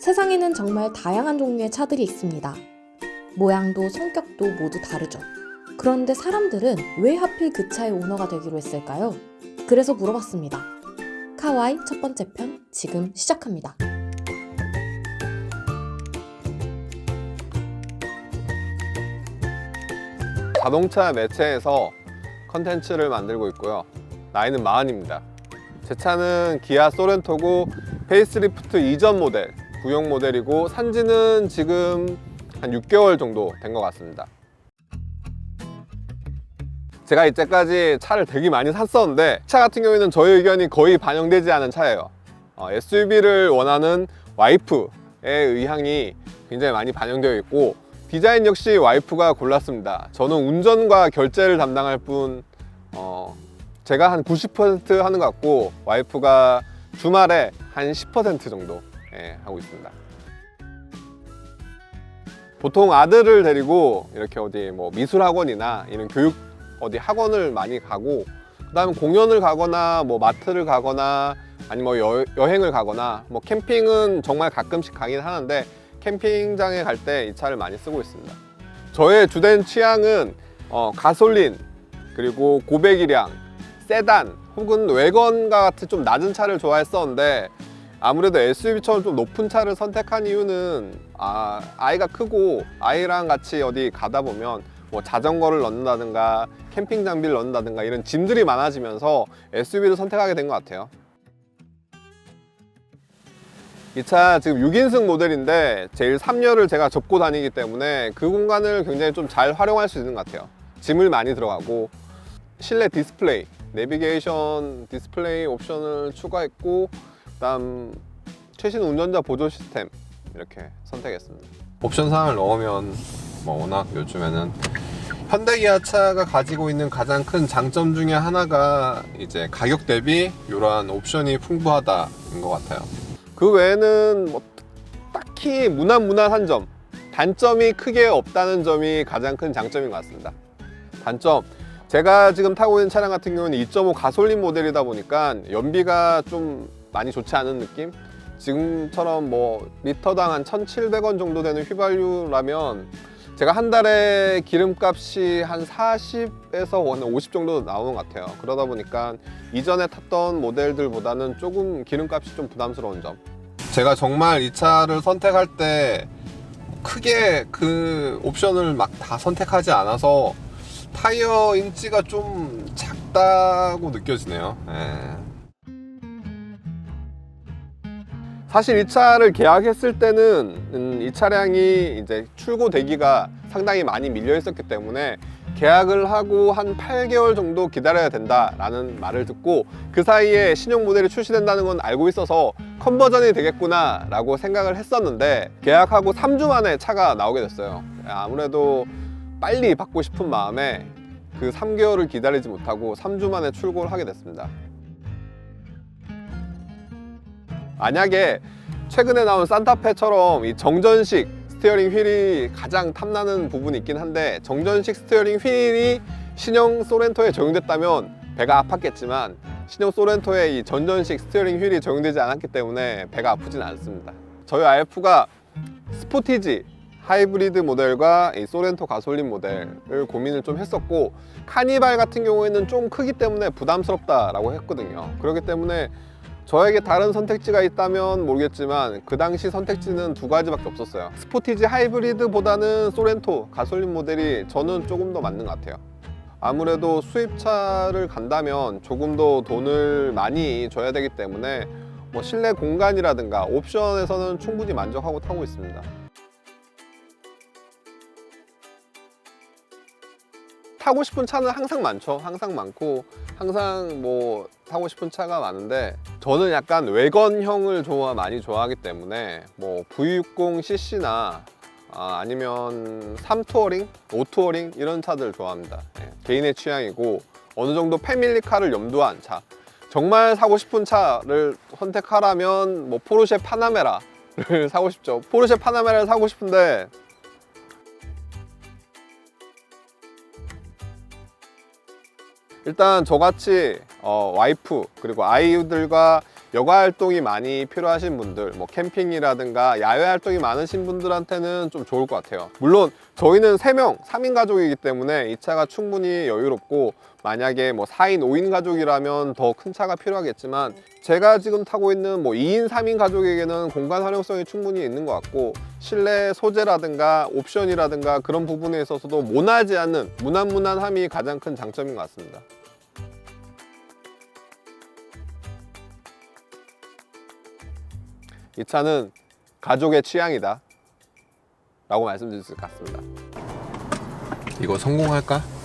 세상에는 정말 다양한 종류의 차들이 있습니다. 모양도 성격도 모두 다르죠. 그런데 사람들은 왜 하필 그 차의 오너가 되기로 했을까요? 그래서 물어봤습니다. 카와이 첫 번째 편 지금 시작합니다. 자동차 매체에서 컨텐츠를 만들고 있고요. 나이는 마흔입니다. 제 차는 기아 소렌토고 페이스리프트 이전 모델, 구형 모델이고 산지는 지금 한 6개월 정도 된 것 같습니다. 제가 이때까지 차를 되게 많이 샀었는데 차 같은 경우에는 저의 의견이 거의 반영되지 않은 차예요. SUV를 원하는 와이프의 의향이 굉장히 많이 반영되어 있고 디자인 역시 와이프가 골랐습니다. 저는 운전과 결제를 담당할 뿐 어, 제가 한 90% 하는 것 같고 와이프가 주말에 한 10% 정도 예, 하고 있습니다. 보통 아들을 데리고 이렇게 어디 뭐 미술 학원이나 이런 교육 어디 학원을 많이 가고 그다음에 공연을 가거나 뭐 마트를 가거나 아니 뭐 여, 여행을 가거나 뭐 캠핑은 정말 가끔씩 가긴 하는데 캠핑장에 갈 때 이 차를 많이 쓰고 있습니다. 저의 주된 취향은 어, 가솔린 그리고 고배기량, 세단 혹은 외건과 같은 좀 낮은 차를 좋아했었는데 아무래도 SUV처럼 좀 높은 차를 선택한 이유는 아, 아이가 크고 아이랑 같이 어디 가다 보면 뭐 자전거를 넣는다든가 캠핑 장비를 넣는다든가 이런 짐들이 많아지면서 SUV를 선택하게 된 것 같아요. 이 차 지금 6인승 모델인데 제일 3열을 제가 접고 다니기 때문에 그 공간을 굉장히 좀 잘 활용할 수 있는 것 같아요. 짐을 많이 들어가고 실내 디스플레이, 내비게이션 디스플레이 옵션을 추가했고 그 다음 최신 운전자 보조 시스템 이렇게 선택했습니다. 옵션 사항을 넣으면 뭐 워낙 요즘에는 현대기아차가 가지고 있는 가장 큰 장점 중에 하나가 이제 가격 대비 이러한 옵션이 풍부하다인 것 같아요. 그 외에는 뭐 딱히 무난무난한 점, 단점이 크게 없다는 점이 가장 큰 장점인 것 같습니다. 단점, 제가 지금 타고 있는 차량 같은 경우는 2.5 가솔린 모델이다 보니까 연비가 좀 많이 좋지 않은 느낌? 지금처럼 뭐 리터당 한 1,700원 정도 되는 휘발유라면 제가 한 달에 기름값이 한 40에서 50 정도 나오는 것 같아요. 그러다 보니까 이전에 탔던 모델들보다는 조금 기름값이 좀 부담스러운 점. 제가 정말 이 차를 선택할 때 크게 그 옵션을 막 다 선택하지 않아서 타이어 인치가 좀 작다고 느껴지네요. 예. 사실 이 차를 계약했을 때는 음, 이 차량이 이제 출고 대기가 상당히 많이 밀려 있었기 때문에 계약을 하고 한 8개월 정도 기다려야 된다라는 말을 듣고 그 사이에 신형 모델이 출시된다는 건 알고 있어서 컨버전이 되겠구나 라고 생각을 했었는데 계약하고 3주 만에 차가 나오게 됐어요. 아무래도 빨리 받고 싶은 마음에 그 3개월을 기다리지 못하고 3주 만에 출고를 하게 됐습니다 만약에 최근에 나온 산타페처럼 이 정전식 스티어링 휠이 가장 탐나는 부분이 있긴 한데 정전식 스티어링 휠이 신형 소렌토에 적용됐다면 배가 아팠겠지만 신형 소렌토에 이 전전식 스티어링 휠이 적용되지 않았기 때문에 배가 아프진 않습니다. 저희 IF가 스포티지 하이브리드 모델과 이 소렌토 가솔린 모델을 고민을 좀 했었고 카니발 같은 경우에는 좀 크기 때문에 부담스럽다라고 했거든요. 그렇기 때문에 저에게 다른 선택지가 있다면 모르겠지만 그 당시 선택지는 두 가지밖에 없었어요. 스포티지 하이브리드보다는 소렌토 가솔린 모델이 저는 조금 더 맞는 것 같아요. 아무래도 수입차를 간다면 조금 더 돈을 많이 줘야 되기 때문에 뭐 실내 공간이라든가 옵션에서는 충분히 만족하고 타고 있습니다. 타고 싶은 차는 항상 많죠. 항상 많고 항상 뭐 타고 싶은 차가 많은데 저는 약간 외건형을 좋아 많이 좋아하기 때문에 뭐 V60cc나 아, 아니면 3투어링, 5투어링 이런 차들 좋아합니다. 예, 개인의 취향이고 어느 정도 패밀리카를 염두한 차. 정말 사고 싶은 차를 선택하라면 뭐 포르쉐 파나메라를 사고 싶죠. 포르쉐 파나메라를 사고 싶은데 일단 저같이 어, 와이프 그리고 아이들과 여가 활동이 많이 필요하신 분들, 뭐 캠핑이라든가 야외 활동이 많으신 분들한테는 좀 좋을 것 같아요. 물론 저희는 3명, 3인 가족이기 때문에 이 차가 충분히 여유롭고 만약에 뭐 4인, 5인 가족이라면 더 큰 차가 필요하겠지만 제가 지금 타고 있는 뭐 2인, 3인 가족에게는 공간 활용성이 충분히 있는 것 같고 실내 소재라든가 옵션이라든가 그런 부분에 있어서도 모나지 않는 무난무난함이 가장 큰 장점인 것 같습니다. 이 차는 가족의 취향이다 라고 말씀드릴 수 있을 것 같습니다 이거 성공할까?